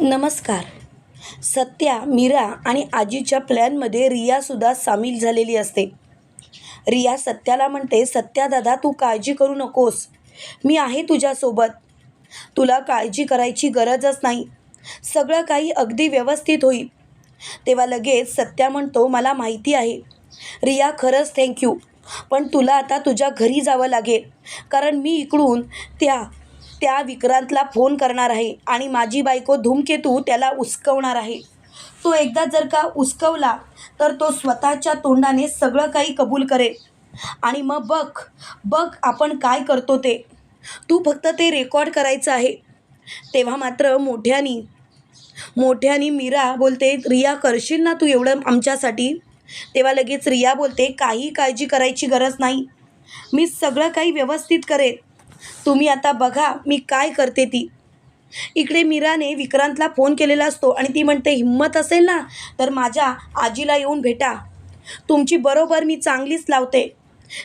नमस्कार. सत्या मीरा आणि आजीच्या प्लॅनमध्ये रियासुद्धा सामील झालेली असते. रिया सत्याला म्हणते सत्या दादा तू काळजी करू नकोस. मी आहे तुझ्यासोबत. तुला काळजी करायची गरजच नाही. सगळं काही अगदी व्यवस्थित होईल. तेव्हा लगेच सत्या म्हणतो मला माहिती आहे. रिया खरंच थँक्यू पण तुला आता तुझ्या घरी जावं लागेल. कारण मी इकडून त्या त्या विक्रांतला फोन करणार आहे आणि माझी बायको धूमकेतू त्याला उचकवणार आहे. तो एकदा जर का उचकवला तर तो स्वतःच्या तोंडाने सगळं काही कबूल करेल. आणि मग बघ बघ आपण काय करतो ते. तू फक्त ते रेकॉर्ड करायचं आहे. तेव्हा मात्र मोठ्यानी मोठ्यानी मीरा बोलते रिया करशील ना तू एवढं आमच्यासाठी? तेव्हा लगेच रिया बोलते काही काळजी करायची गरज नाही. मी सगळं काही व्यवस्थित करेन. तुम्ही आता बघा मी काय करते ती. इकडे मीराने विक्रांतला फोन केलेला असतो आणि ती म्हणते हिंमत असेल ना तर माझ्या आजीला येऊन भेटा. तुमची बरोबर मी चांगलीच लावते.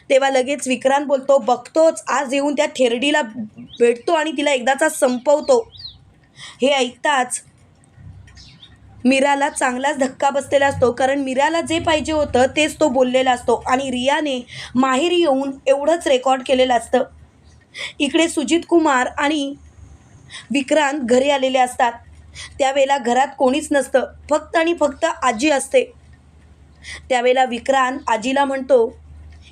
तेव्हा लगेच विक्रांत बोलतो बघतोच आज येऊन त्या थेरडीला भेटतो आणि तिला एकदाचा संपवतो. हे ऐकताच मीराला चांगलाच धक्का बसलेला असतो कारण मीराला जे पाहिजे होतं तेच तो बोललेला असतो आणि रियाने माहेरी येऊन एवढंच रेकॉर्ड केलेलं असतं. इकडे सुजित कुमार आणि विक्रांत घरी आलेले असतात. त्यावेळेला घरात कोणीच नसतं. फक्त आणि फक्त आजी असते. त्यावेळेला विक्रांत आजीला म्हणतो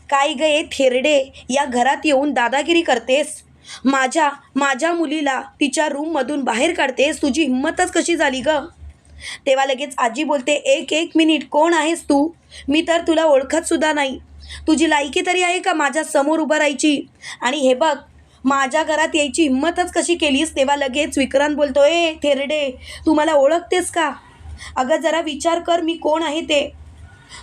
काय गे थेरडे? या घरात येऊन दादागिरी करतेस? माझ्या माझ्या मुलीला तिच्या रूममधून बाहेर काढतेस? तुझी हिंमतच कशी झाली ग? तेव्हा लगेच आजी बोलते एक एक मिनिट कोण आहेस तू? मी तर तुला ओळखत सुद्धा नाही. तुझी लायकी तरी आहे का माझ्यासमोर उभं राहायची? आणि हे बघ माझ्या घरात यायची हिंमतच कशी केलीस? तेव्हा लगेच विक्रांत बोलतो ए थेरडे तू मला ओळखतेस का? अगं जरा विचार कर मी कोण आहे ते?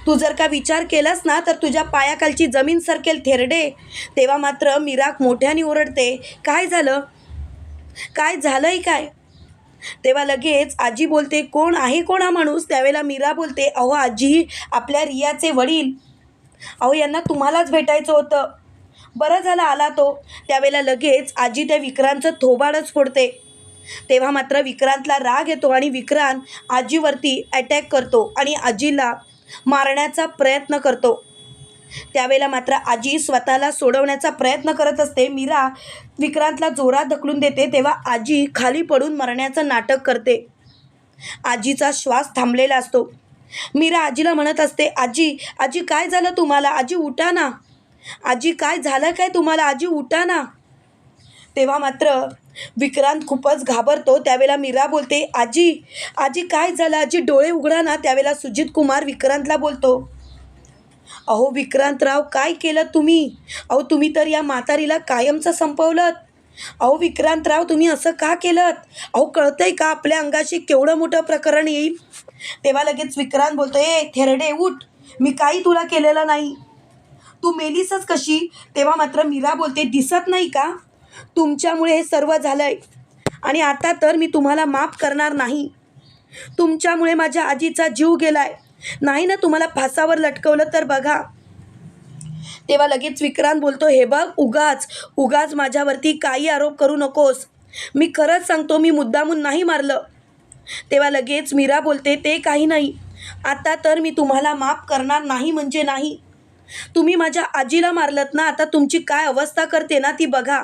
तू जर का विचार केलास ना तर तुझ्या पायाखालची जमीन सरकेल थेरडे. तेव्हा मात्र मिराक मोठ्याने ओरडते काय झालं? काय झालंय काय? तेव्हा लगेच आजी बोलते कोण आहे कोण हा माणूस? त्यावेळेला मीरा बोलते अहो आजी आपल्या रियाचे वडील. अहो यांना तुम्हालाच भेटायचं होतं. बरं झाला आला तो. त्यावेळेला लगेच आजी त्या विक्रांतचं थोबाडच फोडते. तेव्हा मात्र विक्रांतला राग येतो आणि विक्रांत आजीवरती अटॅक करतो आणि आजीला मारण्याचा प्रयत्न करतो. त्यावेळेला मात्र आजी स्वतःला सोडवण्याचा प्रयत्न करत असते. मीरा विक्रांतला जोरात ढकलून देते. तेव्हा आजी खाली पडून मरण्याचं नाटक करते. आजीचा श्वास थांबलेला असतो. मीरा आजीला म्हणत असते आजी आजी काय झालं तुम्हाला? आजी उठा ना. आजी काय झालं काय तुम्हाला? आजी उठा ना. तेव्हा मात्र विक्रांत खूपच घाबरतो. त्यावेळेला मीरा बोलते आजी आजी काय झालं? आजी डोळे उघडा ना. त्यावेळेला सुजित कुमार विक्रांतला बोलतो अहो विक्रांतराव काय केलं तुम्ही? अहो तुम्ही तर या म्हातारीला कायमचं संपवलं अहो विक्रांतराव तुम्ही असं का केलं अहो कळतंय का आपल्या अंगाशी केवढं मोठं प्रकरण येईल? तेव्हा लगेच विक्रांत बोलतो ए थेरडे उठ. मी काही तुला केलेलं नाही. तू मेलीसच कशी? तेव्हा मात्र मीरा बोलते दिसत नाही का? तुमच्यामुळे हे सर्व झालं आहे आणि आता तर मी तुम्हाला माफ करणार नाही. तुमच्यामुळे माझ्या आजीचा जीव गेलाय. नाही ना तुम्हाला फासावर लटकवलं तर बघा. तेव्हा लगेच विक्रांत बोलतो हे बघ उगाच उगाच माझ्यावरती काही आरोप करू नकोस. मी खरंच सांगतो मी मुद्दामून नाही मारलं. तेव्हा लगेच मीरा बोलते ते काही नाही. आता तर मी तुम्हाला माफ करणार नाही म्हणजे नाही. तुम्ही माझ्या आजीला मारलत ना आता तुमची काय अवस्था करते ना ती बघा.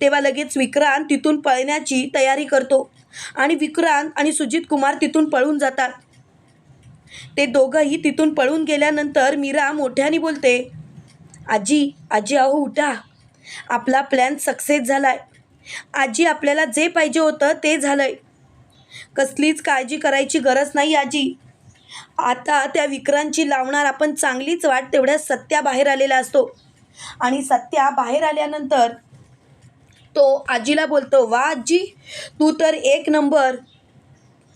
तेव्हा लगेच विक्रांत तिथून पळण्याची तयारी करतो आणि विक्रांत आणि सुजित कुमार तिथून पळून जातात. ते दोघंही तिथून पळून गेल्यानंतर मीरा मोठ्याने बोलते आजी आजी अहो उठा. आपला प्लॅन सक्सेस झालाय. आजी आपल्याला जे पाहिजे होतं ते झालंय. कसलीच काळजी करायची गरज नाही आजी. आता त्या विक्रांतची लावणार आपण चांगलीच वाट तेवढ्या सत्या बाहेर आलेला असतो. आणि सत्या बाहेर आल्यानंतर तो आजीला बोलतो वा आजी तू तर एक नंबर.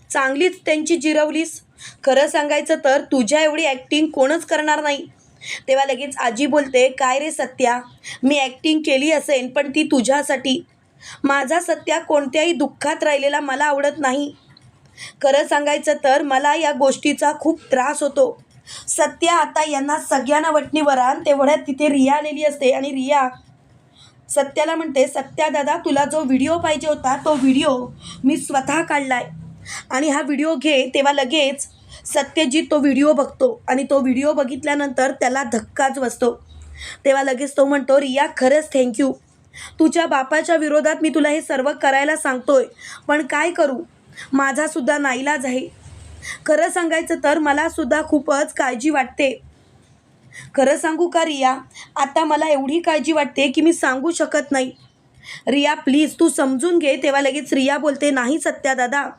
चांगलीच त्यांची जिरवलीस. खरं सांगायचं तर तुझ्या एवढी ॲक्टिंग कोणच करणार नाही. तेव्हा लगेच आजी बोलते काय रे सत्या? मी ॲक्टिंग केली असेन पण ती तुझ्यासाठी. माझा सत्या कोणत्याही दुःखात राहिलेला मला आवडत नाही. खरं सांगायचं तर मला या गोष्टीचा खूप त्रास होतो. सत्या आता यांना सगळ्यांना वटणीवर आण तेवढ्यात तिथे रिया आलेली असते आणि रिया सत्याला म्हणते सत्या दादा तुला जो व्हिडिओ पाहिजे होता तो व्हिडिओ मी स्वतः काढलाय. आणि हा व्हिडिओ घे तेव्हा लगेच सत्यजित तो व्हिडिओ बघतो आणि तो व्हिडिओ बघितल्यानंतर त्याला धक्काच बसतो. तेव्हा लगेच तो म्हणतो रिया खरंच थँक्यू तुझ्या बापाच्या विरोधात मी तुला हे सर्व करायला सांगतोय. पण काय करू? माझासुद्धा नाईलाज आहे. खरं सांगायचं तर मलासुद्धा खूपच काळजी वाटते. खरं सांगू का रिया? आता मला एवढी काळजी वाटते की मी सांगू शकत नाही. रिया प्लीज तू समजून घे तेव्हा लगेच रिया बोलते नाही सत्या दादा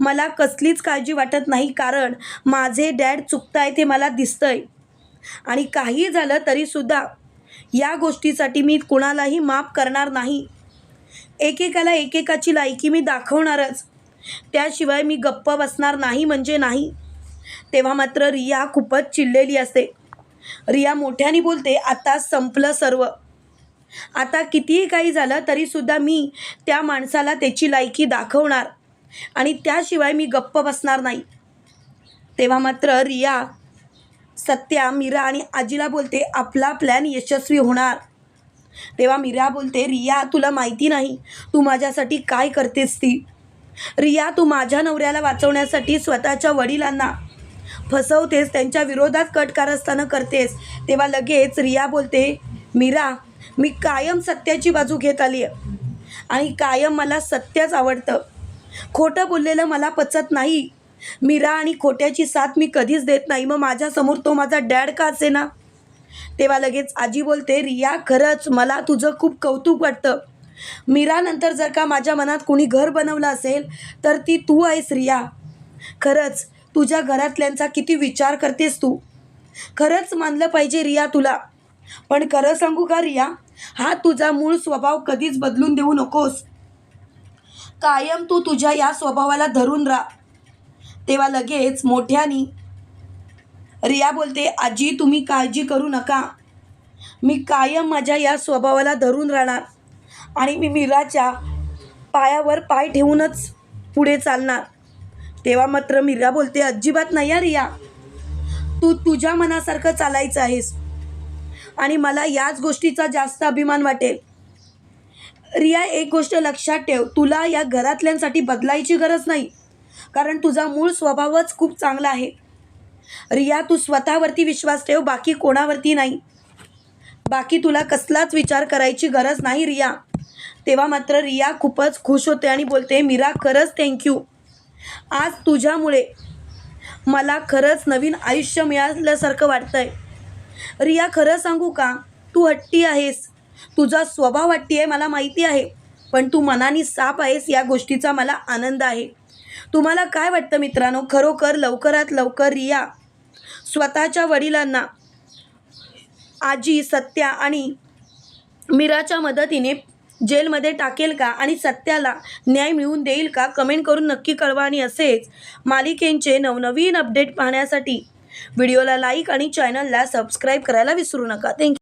मला कसलीच काळजी वाटत नाही कारण माझे डॅड चुकताय ते मला दिसतंय. आणि काही झालं तरीसुद्धा या गोष्टीसाठी मी कुणालाही माफ करणार नाही. एकेकाला एकेकाची लायकी मी दाखवणारच. त्याशिवाय मी गप्प बसणार नाही म्हणजे नाही. तेव्हा मात्र रिया खूपच चिडलेली असते. रिया मोठ्याने बोलते आता संपलं सर्व. आता कितीही काही झालं तरीसुद्धा मी त्या माणसाला त्याची लायकी दाखवणार आणि त्याशिवाय मी गप्प बसणार नाही. तेव्हा मात्र रिया सत्या मीरा आणि आजीला बोलते आपला प्लॅन यशस्वी होणार. तेव्हा मीरा बोलते रिया तुला माहिती नाही. तू माझ्यासाठी काय करतेस ती? रिया तू माझ्या नवऱ्याला वाचवण्यासाठी स्वतःच्या वडिलांना फसवतेस त्यांच्या विरोधात कटकारस्थानं करतेस. तेव्हा लगेच रिया बोलते मीरा मी कायम सत्याची बाजू घेत आली आहे आणि कायम मला सत्यच आवडतं. खोटं बोललेलं मला पचत नाही. मीरा आणि खोट्याची साथ मी कधीच देत नाही. मग माझ्यासमोर तो माझा डॅड का असे ना तेव्हा लगेच आजी बोलते रिया खरंच मला तुझं खूप कौतुक वाटतं. मीरानंतर जर का माझ्या मनात कोणी घर बनवलं असेल तर ती तू आहेस रिया. खरंच तुझ्या घरातल्यांचा किती विचार करतेस तू. खरंच मानलं पाहिजे रिया तुला. पण खरं सांगू का रिया? हा तुझा मूळ स्वभाव कधीच बदलून देऊ नकोस. कायम तू तुझ्या या स्वभावाला धरून राहा. तेव्हा लगेच मोठ्यानी रिया बोलते आजी तुम्ही काळजी करू नका. मी कायम माझ्या या स्वभावाला धरून राहणार. आणि मी मीराच्या पायावर पाय ठेवूनच पुढे चालणार. तेव्हा मात्र मीरा बोलते अजिबात नाही या रिया. तू तुझ्या मनासारखं चालायचं आहेस. आणि मला याच गोष्टीचा जास्त अभिमान वाटेल. रिया एक गोष्ट लक्षात ठेव. तुला या घरातल्यांसाठी बदलायची गरज नाही. कारण तुझा मूळ स्वभावच खूप चांगला आहे. रिया तू स्वतःवरती विश्वास ठेव बाकी कोणावरती नाही. बाकी तुला कसलाच विचार करायची गरज नाही रिया. तेव्हा मात्र रिया खूपच खुश होते आणि बोलते मीरा खरंच थँक्यू आज तुझ्यामुळे मला खरंच नवीन आयुष्य मिळाल्यासारखं वाटतंय. रिया खरं सांगू का? तू हट्टी आहेस. तुझा स्वभाव हट्टी आहे मला माहिती आहे. पण तू मनाने साप आहेस या गोष्टीचा मला आनंद आहे. तुम्हाला काय वाटतं मित्रांनो? खरोखर लवकरात लवकर रिया स्वतःच्या वडिलांना आजी सत्या आणि मीराच्या मदतीने जेलमध्ये टाकेल का आणि सत्याला न्याय मिळवून देईल का? कमेंट करून नक्की कळवा आणि असेच मालिकेंचे नवनवीन अपडेट पाहण्यासाठी. व्हिडिओला लाईक आणि चॅनलला सबस्क्राईब करायला विसरू नका. थँक्यू